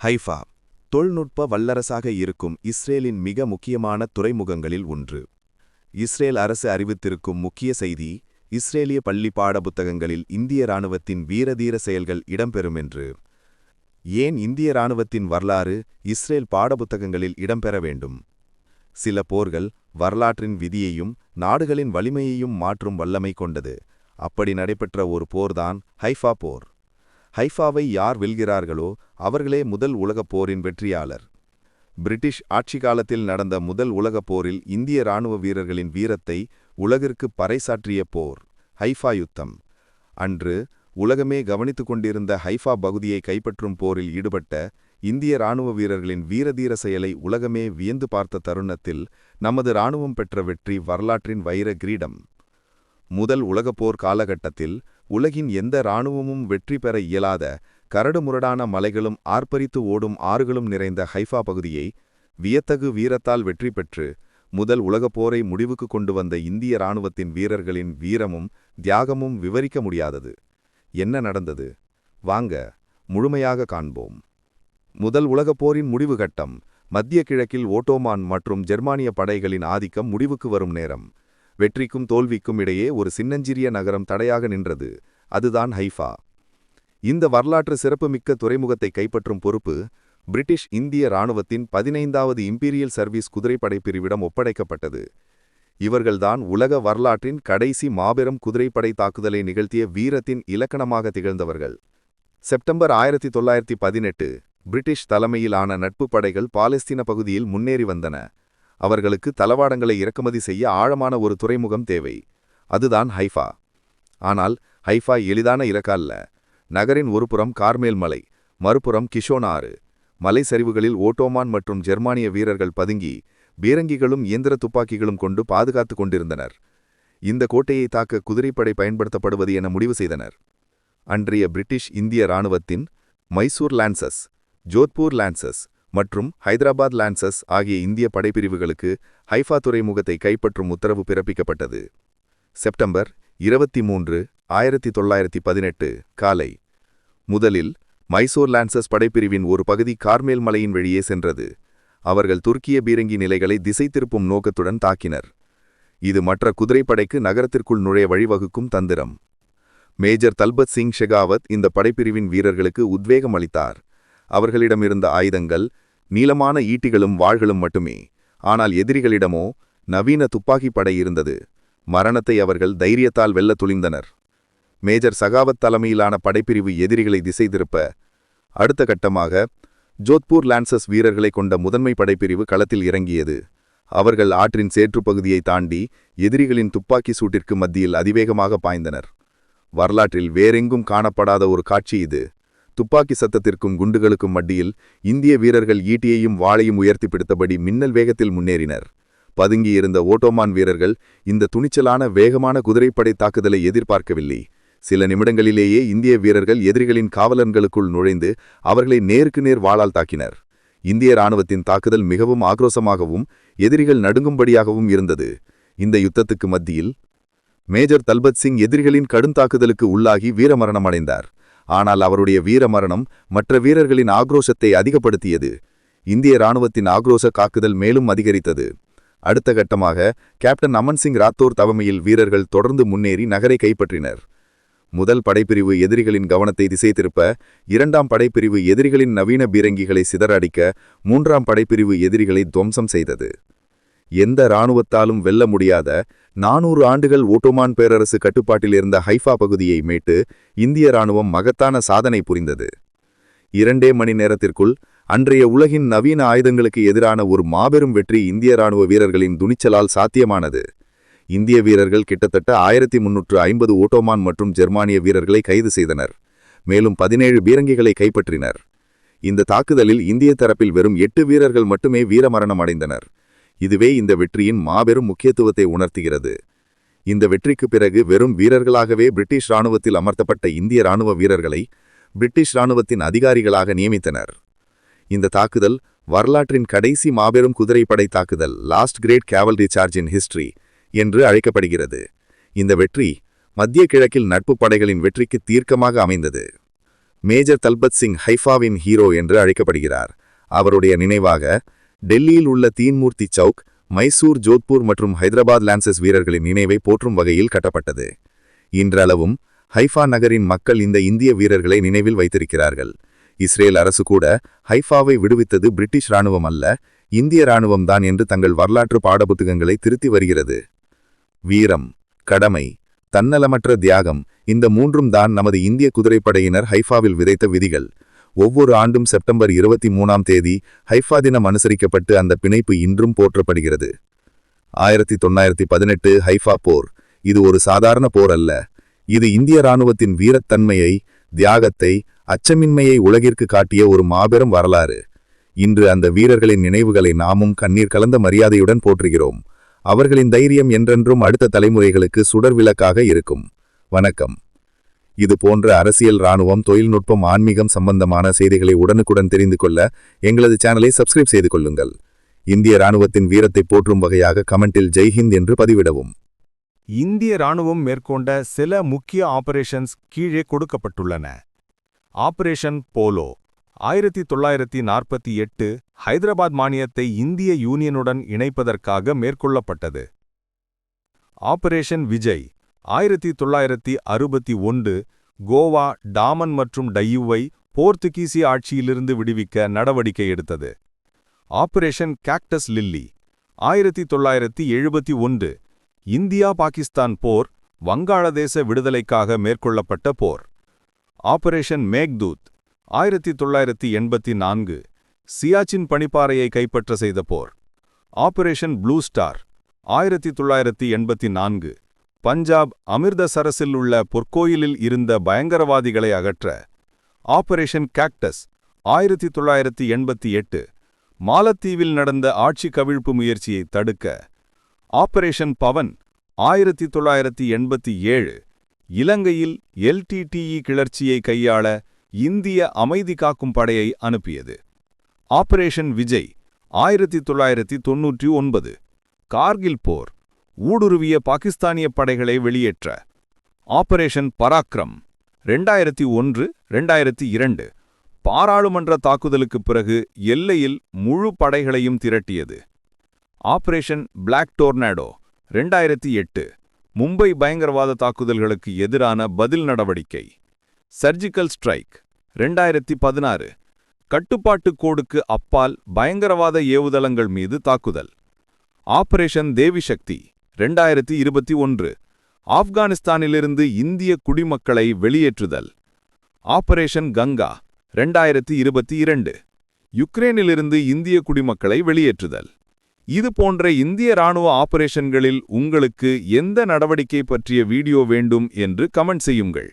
Haifa தொழில்நுட்ப வல்லரசாக இருக்கும் இஸ்ரேலின் மிக முக்கியமான துறைமுகங்களில் ஒன்று. இஸ்ரேல் அரசு அறிவித்திருக்கும் முக்கிய செய்தி இஸ்ரேலிய பள்ளி பாடப்புத்தகங்களில் இந்திய இராணுவத்தின் வீரதீர செயல்கள் இடம்பெறும் என்று. ஏன் இந்திய இராணுவத்தின் வரலாறு இஸ்ரேல் பாடப்புத்தகங்களில் இடம்பெற வேண்டும்? சில போர்கள் வரலாற்றின் விதியையும் நாடுகளின் வலிமையையும் மாற்றும் வல்லமை கொண்டது. அப்படி நடைபெற்ற ஒரு போர்தான் ஹைஃபா போர். ஹைஃபாவை யார் வெல்கிறார்களோ அவர்களே முதல் உலகப் போரின் வெற்றியாளர். பிரிட்டிஷ் ஆட்சி காலத்தில் நடந்த முதல் உலகப் போரில் இந்திய இராணுவ வீரர்களின் வீரத்தை உலகிற்கு பறைசாற்றிய போர் ஹைஃபா யுத்தம். அன்று உலகமே கவனித்துக் கொண்டிருந்த ஹைஃபா பகுதியை கைப்பற்றும் போரில் ஈடுபட்ட இந்திய இராணுவ வீரர்களின் வீரதீர செயலை உலகமே வியந்து பார்த்த தருணத்தில் நமது இராணுவம் பெற்ற வெற்றி வரலாற்றின் வைர கிரீடம். முதல் உலகப்போர் காலகட்டத்தில் உலகின் எந்த இராணுவமும் வெற்றி பெற இயலாத கரடுமுரடான மலைகளும் ஆர்ப்பரித்து ஓடும் ஆறுகளும் நிறைந்த ஹைஃபா பகுதியை வியத்தகு வீரத்தால் வெற்றி பெற்று முதல் உலகப் போரை முடிவுக்கு கொண்டு வந்த இந்திய இராணுவத்தின் வீரர்களின் வீரமும் தியாகமும் விவரிக்க முடியாதது. என்ன நடந்தது? வாங்க முழுமையாக காண்போம். முதல் உலகப் போரின் முடிவு கட்டம் மத்திய கிழக்கில் ஓட்டோமான் மற்றும் ஜெர்மானிய படைகளின் ஆதிக்கம் முடிவுக்கு வரும் நேரம். வெற்றிக்கும் தோல்விக்கும் இடையே ஒரு சின்னஞ்சிறிய நகரம் தடையாக நின்றது. அதுதான் ஹைஃபா. இந்த வரலாற்று சிறப்புமிக்க துறைமுகத்தை கைப்பற்றும் பொறுப்பு பிரிட்டிஷ் இந்திய இராணுவத்தின் பதினைந்தாவது இம்பீரியல் சர்வீஸ் குதிரைப்படை பிரிவிடம் ஒப்படைக்கப்பட்டது. இவர்கள்தான் உலக வரலாற்றின் கடைசி மாபெரும் குதிரைப்படை தாக்குதலை நிகழ்த்திய வீரத்தின் இலக்கணமாக திகழ்ந்தவர்கள். செப்டம்பர் ஆயிரத்தி தொள்ளாயிரத்தி பதினெட்டு பிரிட்டிஷ் தலைமையிலான நட்பு படைகள் பாலஸ்தீன பகுதியில் முன்னேறி வந்தன. அவர்களுக்கு தளவாடங்களை இறக்குமதி செய்ய ஆழமான ஒரு துறைமுகம் தேவை. அதுதான் ஹைஃபா. ஆனால் ஹைஃபா எளிதான இறக்க அல்ல. நகரின் ஒருபுறம் கார்மேல் மலை மறுபுறம் கிஷோனாறு மலை சரிவுகளில் ஓட்டோமான் மற்றும் ஜெர்மானிய வீரர்கள் பதுங்கி பீரங்கிகளும் இயந்திர துப்பாக்கிகளும் கொண்டு பாதுகாத்துக் கொண்டிருந்தனர். இந்த கோட்டையை தாக்க குதிரைப்படை பயன்படுத்தப்படுவது என முடிவு செய்தனர். அன்றைய பிரிட்டிஷ் இந்திய இராணுவத்தின் மைசூர் லான்சஸ் ஜோத்பூர் லான்சஸ் மற்றும் ஹைதராபாத் லான்சஸ் ஆகிய இந்திய படைப்பிரிவுகளுக்கு ஹைஃபா துறைமுகத்தை கைப்பற்றும் உத்தரவு பிறப்பிக்கப்பட்டது. செப்டம்பர் இருபத்தி மூன்று ஆயிரத்தி தொள்ளாயிரத்தி பதினெட்டு காலை. முதலில் மைசூர் லான்சஸ் படைப்பிரிவின் ஒரு பகுதி கார்மேல் மலையின் வழியே சென்றது. அவர்கள் துருக்கிய பீரங்கி நிலைகளை திசை திருப்பும் நோக்கத்துடன் தாக்கினர். இது மற்ற குதிரைப்படைக்கு நகரத்திற்குள் நுழைய வழிவகுக்கும் தந்திரம். மேஜர் தல்பத் சிங் ஷெகாவத் இந்த படைப்பிரிவின் வீரர்களுக்கு உத்வேகம் அளித்தார். அவர்களிடம் இருந்த ஆயுதங்கள் நீளமான ஈட்டிகளும் வாள்களும் மட்டுமே. ஆனால் எதிரிகளிடமோ நவீன துப்பாக்கிப் படை இருந்தது. மரணத்தை அவர்கள் தைரியத்தால் வெல்ல துளிந்தனர் மேஜர் சகாவத் தலைமையிலான படைப்பிரிவு எதிரிகளை திசை திருப்ப அடுத்த கட்டமாக ஜோத்பூர் லான்சஸ் வீரர்களை கொண்ட முதன்மை படைப்பிரிவு களத்தில் இறங்கியது. அவர்கள் ஆற்றின் சேற்றுப்பகுதியை தாண்டி எதிரிகளின் துப்பாக்கி சூட்டிற்கு மத்தியில் அதிவேகமாக பாய்ந்தனர். வரலாற்றில் வேறெங்கும் காணப்படாத ஒரு காட்சி இது. துப்பாக்கி சத்தத்திற்கும் குண்டுகளுக்கும் மட்டியில் இந்திய வீரர்கள் ஈட்டியையும் வாளையும் உயர்த்தி பிடித்தபடி மின்னல் வேகத்தில் முன்னேறினர். பதுங்கியிருந்த ஓட்டோமான் வீரர்கள் இந்த துணிச்சலான வேகமான குதிரைப்படை தாக்குதலை எதிர்பார்க்கவில்லை. சில நிமிடங்களிலேயே இந்திய வீரர்கள் எதிரிகளின் காவலர்களுக்குள் நுழைந்து அவர்களை நேருக்கு நேர் வாளால் தாக்கினர். இந்திய இராணுவத்தின் தாக்குதல் மிகவும் ஆக்ரோசமாகவும் எதிரிகள் நடுங்கும்படியாகவும் இருந்தது. இந்த யுத்தத்துக்கு மத்தியில் மேஜர் தல்பத் சிங் எதிரிகளின் கடுந்தாக்குதலுக்கு உள்ளாகி வீரமரணமடைந்தார். ஆனால் அவருடைய வீரமரணம் மற்ற வீரர்களின் ஆக்ரோஷத்தை அதிகப்படுத்தியது. இந்திய இராணுவத்தின் ஆக்ரோஷ காக்குதல் மேலும் அதிகரித்தது. அடுத்த கட்டமாக கேப்டன் அமன் சிங் ராத்தோர் தவமையில் வீரர்கள் தொடர்ந்து முன்னேறி நகரை கைப்பற்றினர். முதல் படைப்பிரிவு எதிரிகளின் கவனத்தை திசை திருப்ப இரண்டாம் படைப்பிரிவு எதிரிகளின் நவீன பீரங்கிகளை சிதறடிக்க மூன்றாம் படைப்பிரிவு எதிரிகளை துவம்சம் செய்தது. எந்த இராணுவத்தாலும் வெல்ல முடியாத நானூறு ஆண்டுகள் ஓட்டோமான் பேரரசு கட்டுப்பாட்டில் இருந்த ஹைஃபா பகுதியை மீட்டு இந்திய இராணுவம் மகத்தான சாதனை புரிந்தது. இரண்டே மணி நேரத்திற்குள் அன்றைய உலகின் நவீன ஆயுதங்களுக்கு எதிரான ஒரு மாபெரும் வெற்றி இந்திய இராணுவ வீரர்களின் துணிச்சலால் சாத்தியமானது. இந்திய வீரர்கள் கிட்டத்தட்ட ஆயிரத்தி முன்னூற்று ஐம்பது ஓட்டோமான் மற்றும் ஜெர்மானிய வீரர்களை கைது செய்தனர். மேலும் பதினேழு பீரங்கிகளை கைப்பற்றினர். இந்த தாக்குதலில் இந்திய தரப்பில் வெறும் எட்டு வீரர்கள் மட்டுமே வீரமரணம் அடைந்தனர். இதுவே இந்த வெற்றியின் மாபெரும் முக்கியத்துவத்தை உணர்த்துகிறது. இந்த வெற்றிக்கு பிறகு வெறும் வீரர்களாகவே பிரிட்டிஷ் இராணுவத்தில் அமர்த்தப்பட்ட இந்திய இராணுவ வீரர்களை பிரிட்டிஷ் இராணுவத்தின் அதிகாரிகளாக நியமித்தனர். இந்த தாக்குதல் வரலாற்றின் கடைசி மாபெரும் குதிரைப்படை தாக்குதல் last great cavalry charge in history என்று அழைக்கப்படுகிறது. இந்த வெற்றி மத்திய கிழக்கில் நட்பு படைகளின் வெற்றிக்கு தீர்க்கமாக அமைந்தது. மேஜர் தல்பத் சிங் ஹைஃபாவின் ஹீரோ என்று அழைக்கப்படுகிறார். அவருடைய நினைவாக டெல்லியில் உள்ள தீன்மூர்த்தி சவுக் மைசூர் ஜோத்பூர் மற்றும் ஹைதராபாத் லான்சஸ் வீரர்களின் நினைவை போற்றும் வகையில் கட்டப்பட்டது. இன்றளவும் ஹைஃபா நகரின் மக்கள் இந்த இந்திய வீரர்களை நினைவில் வைத்திருக்கிறார்கள். இஸ்ரேல் அரசு கூட ஹைஃபாவை விடுவித்தது பிரிட்டிஷ் ராணுவம் அல்ல இந்திய இராணுவம்தான் என்று தங்கள் வரலாற்று பாடப்புத்தகங்களை திருத்தி வருகிறது. வீரம் கடமை தன்னலமற்ற தியாகம் இந்த மூன்றும் தான் நமது இந்திய குதிரைப்படையினர் ஹைஃபாவில் விதைத்த விதிகள். ஒவ்வொரு ஆண்டும் செப்டம்பர் இருபத்தி மூணாம் தேதி ஹைஃபா தினம் அனுசரிக்கப்பட்டு அந்த பிணைப்பு இன்றும் போற்றப்படுகிறது. ஆயிரத்தி தொள்ளாயிரத்தி பதினெட்டு ஹைஃபா போர். இது ஒரு சாதாரண போர் அல்ல. இது இந்திய ராணுவத்தின் வீரத்தன்மையை தியாகத்தை அச்சமின்மையை உலகிற்கு காட்டிய ஒரு மாபெரும் வரலாறு. இன்று அந்த வீரர்களின் நினைவுகளை நாமும் கண்ணீர் கலந்த மரியாதையுடன் போற்றுகிறோம். அவர்களின் தைரியம் என்றென்றும் அடுத்த தலைமுறைகளுக்கு சுடர் விளக்காக இருக்கும். வணக்கம். இது போன்ற அரசியல் ராணுவம் தொழில்நுட்பம் ஆன்மீகம் சம்பந்தமான செய்திகளை உடனுக்குடன் தெரிந்து கொள்ள எங்களது சேனலை சப்ஸ்கிரைப் செய்து கொள்ளுங்கள். இந்திய ராணுவத்தின் வீரத்தை போற்றும் வகையாக கமெண்டில் ஜெய்ஹிந்த் என்று பதிவிடவும். இந்திய ராணுவம் மேற்கொண்ட சில முக்கிய ஆபரேஷன்ஸ் கீழே கொடுக்கப்பட்டுள்ளன. ஆபரேஷன் போலோ ஆயிரத்தி தொள்ளாயிரத்தி நாற்பத்தி எட்டு ஹைதராபாத் மானியத்தை இந்திய யூனியனுடன் இணைப்பதற்காக மேற்கொள்ளப்பட்டது. ஆபரேஷன் விஜய் ஆயிரத்தி தொள்ளாயிரத்தி அறுபத்தி ஒன்று கோவா டாமன் மற்றும் டையுவை போர்த்துகீசிய ஆட்சியிலிருந்து விடுவிக்க நடவடிக்கை எடுத்தது. ஆபரேஷன் கேக்டஸ் லில்லி ஆயிரத்தி தொள்ளாயிரத்தி எழுபத்தி ஒன்று இந்தியா பாகிஸ்தான் போர் வங்காளதேச விடுதலைக்காக மேற்கொள்ளப்பட்ட போர். ஆபரேஷன் மேக்தூத் ஆயிரத்தி தொள்ளாயிரத்தி எண்பத்தி நான்கு சியாச்சின் பனிப்பாறையை கைப்பற்ற செய்த போர். ஆபரேஷன் ப்ளூ ஸ்டார் ஆயிரத்தி தொள்ளாயிரத்தி எண்பத்தி நான்கு பஞ்சாப் அமிர்தசரஸில் உள்ள பொற்கோயிலில் இருந்த பயங்கரவாதிகளை அகற்ற ஆபரேஷன் கேக்டஸ் ஆயிரத்தி தொள்ளாயிரத்தி எண்பத்தி எட்டு மாலத்தீவில் நடந்த ஆட்சி கவிழ்ப்பு முயற்சியை தடுக்க ஆபரேஷன் பவன் ஆயிரத்தி தொள்ளாயிரத்தி எண்பத்தி ஏழு இலங்கையில் எல்டிடிஇ கிளர்ச்சியை கையாள இந்திய அமைதி காக்கும் படையை அனுப்பியது. ஆபரேஷன் விஜய் ஆயிரத்தி தொள்ளாயிரத்தி தொன்னூற்றி ஒன்பது கார்கில் போர் ஊடுருவிய பாகிஸ்தானிய படைகளை வெளியேற்ற. ஆபரேஷன் பராக்ரம் ரெண்டாயிரத்தி ஒன்று ரெண்டாயிரத்தி இரண்டு. பாராளுமன்ற தாக்குதலுக்குப் பிறகு எல்லையில் முழு படைகளையும் திரட்டியது. ஆபரேஷன் பிளாக் டோர்னாடோ ரெண்டாயிரத்தி எட்டு. மும்பை பயங்கரவாத தாக்குதல்களுக்கு எதிரான பதில் நடவடிக்கை. சர்ஜிக்கல் ஸ்ட்ரைக் ரெண்டாயிரத்தி பதினாறு. கட்டுப்பாட்டு கோடுக்கு அப்பால் பயங்கரவாத ஏவுதளங்கள் மீது தாக்குதல். ஆபரேஷன் தேவிசக்தி ரெண்டாயிரத்தி இருபத்தி ஒன்று ஆப்கானிஸ்தானிலிருந்து இந்திய குடிமக்களை வெளியேற்றுதல். ஆபரேஷன் கங்கா ரெண்டாயிரத்தி இருபத்தி இரண்டு யுக்ரேனிலிருந்து இந்திய குடிமக்களை வெளியேற்றுதல். இது போன்ற இந்திய ராணுவ ஆபரேஷன்களில் உங்களுக்கு எந்த நடவடிக்கை பற்றிய வீடியோ வேண்டும் என்று கமெண்ட் செய்யுங்கள்.